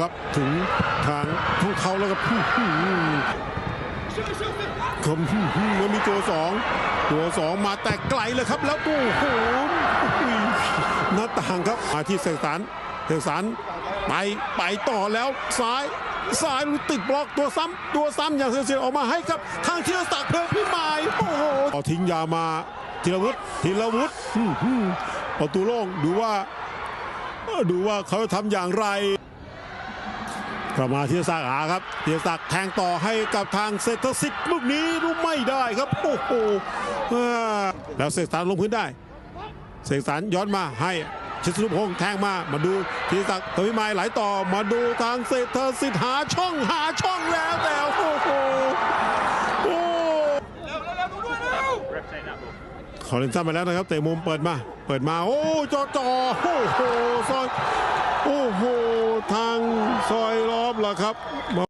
ครับถึงทางท้องเขาแล้วครับอื้อหือครับอื้อหือแล้วมีตัวสองตัวสองมาแต่ไกลเลยครับ แล้วโอ้โหหน้าต่างครับมาที่เสกสรรเสกสรรไปไปต่อแล้วซ้ายซ้ายติดบล็อกตัวซ้ำตัวซ้ำอย่างเสียๆออกมาให้กับทางเทียศักดิ์เพลิงพิมายโอ้โหเอาทิ้งยามาธีรวุฒิธีรวุฒิอื้อหือประตูโล่งดูว่าดูว่าเขาจะทำอย่างไร กลับมาที่ศักดิ์อาครับเทียศักดิ์แทงต่อให้กับทางเศรษฐศิษย์ลูกนี้ลูกไม่ได้ครับโอ้โหแล้วเสกสรรลงพื้นได้ เสกสรรย้อนมาให้ชิสรุพงษ์แทงมามาดูทีศักดิ์ทวิมายไหลต่อมาดูทางเศรษฐศิษย์หาช่องหาช่องแล้วแต่โอ้โหโอ้เขาเล่นซ้ำไปแล้วนะครับเตะมุมเปิดมา เปิดมาโอ้จอจอโอ้โหซอย โอ้โหทางซอยรอบล่ะครับ